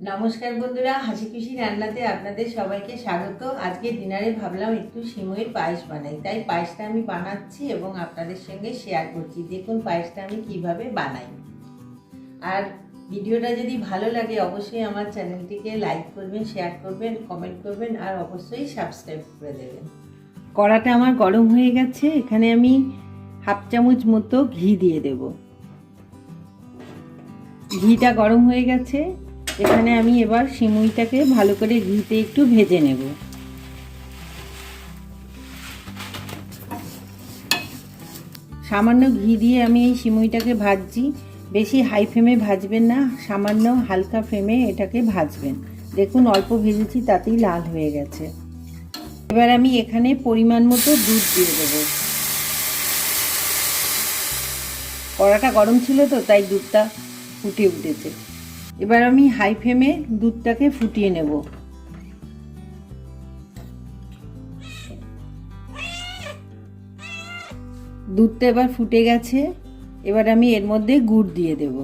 নমস্কার বন্ধুরা, হাসি খুশি রান্নাতে আপনাদের সবাইকে স্বাগত। আজকে ডিনারে ভাবলাম একটু সিমইয়ের পায়েস বানাই। তাই পায়েসটা আমি বানাচ্ছি এবং আপনাদের সঙ্গে শেয়ার করছি। দেখুন পায়েসটা আমি কীভাবে বানাই। আর ভিডিওটা যদি ভালো লাগে, অবশ্যই আমার চ্যানেলটিকে লাইক করবেন শেয়ার করবেন কমেন্ট করবেন, আর অবশ্যই সাবস্ক্রাইব করে দেবেন। কড়াটা আমার গরম হয়ে গেছে। এখানে আমি হাফ চামচ মতো ঘি দিয়ে দেব। ঘিটা গরম হয়ে গেছে। এখানে আমি এবার সিমুইটাকে ভালো করে ঘিতে একটু ভেজে নেব। সামান্য ঘি দিয়ে আমি এই সিমুইটাকে ভাজছি। বেশি হাই ফ্লেমে ভাজবেন না, সামান্য হালকা ফ্লেমে এটাকে ভাজবেন। দেখুন, অল্প ভেজেছি, তাতেই লাল হয়ে গেছে। এবার আমি এখানে পরিমাণ মতো দুধ দিয়ে দেবো। কড়াটা গরম ছিল তো, তাই দুধটা ফুটে উঠেছে। এবার আমি হাই ফ্লেমে দুধটাকে ফুটিয়ে নেব। দুধটা এবার ফুটে গেছে, এবার আমি এর মধ্যে গুড় দিয়ে দেব।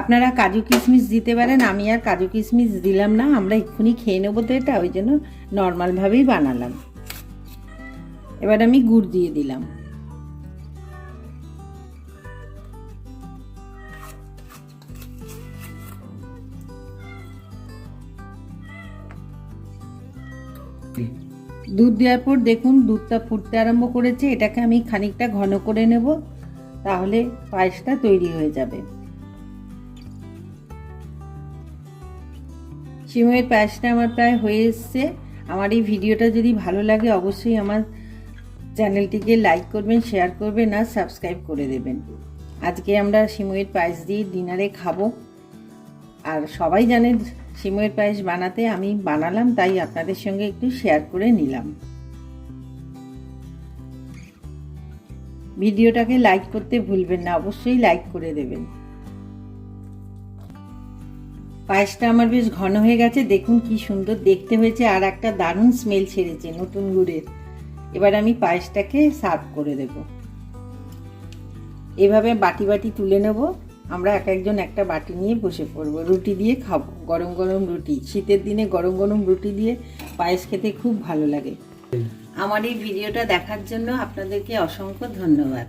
আপনারা কাজু কিশমিশ দিতে পারেন, আমি আর কাজু কিশমিশ দিলাম না, আমরা এক্ষুনি খেয়ে নেব তো এটা, ওই জন্য নর্মালভাবেই বানালাম। এবার আমি গুড় দিয়ে দিলাম। দুধ দেওয়ার পর দেখুন, দুধটা ফুটতে আরম্ভ করেছে। এটাকে আমি খানিকটা ঘন করে নেব, তাহলে পায়েসটা তৈরি হয়ে যাবে। সিমের পায়েসটা আমার প্রায় হয়ে এসছে। আমার এই ভিডিওটা যদি ভালো লাগে, অবশ্যই আমার চ্যানেলটিকে লাইক করবেন, শেয়ার করবেন আর সাবস্ক্রাইব করে দেবেন। আজকে আমরা সিমুয়ের পায়েস দিয়ে ডিনারে খাব। আর সবাই জানে সিমুয়ের পায়েস বানাতে আমি বানালাম, তাই আপনাদের সঙ্গে একটু শেয়ার করে নিলাম। ভিডিওটাকে লাইক করতে ভুলবেন না, অবশ্যই লাইক করে দেবেন। পায়েসটা আমার বেশ ঘন হয়ে গেছে, দেখুন কি সুন্দর দেখতে হয়েছে, আর একটা দারুণ স্মেল ছেড়েছে নতুন গুড়ের। এবার আমি পায়েসটাকে সার্ভ করে দেব। এভাবে বাটি বাটি তুলে নেব। আমরা এক একজন একটা বাটি নিয়ে বসে পড়ব। রুটি দিয়ে খাব। গরম গরম রুটি। শীতের দিনে গরম গরম রুটি দিয়ে পায়েস খেতে খুব ভালো লাগে। আমার এই ভিডিওটা দেখার জন্য আপনাদেরকে অসংখ্য ধন্যবাদ।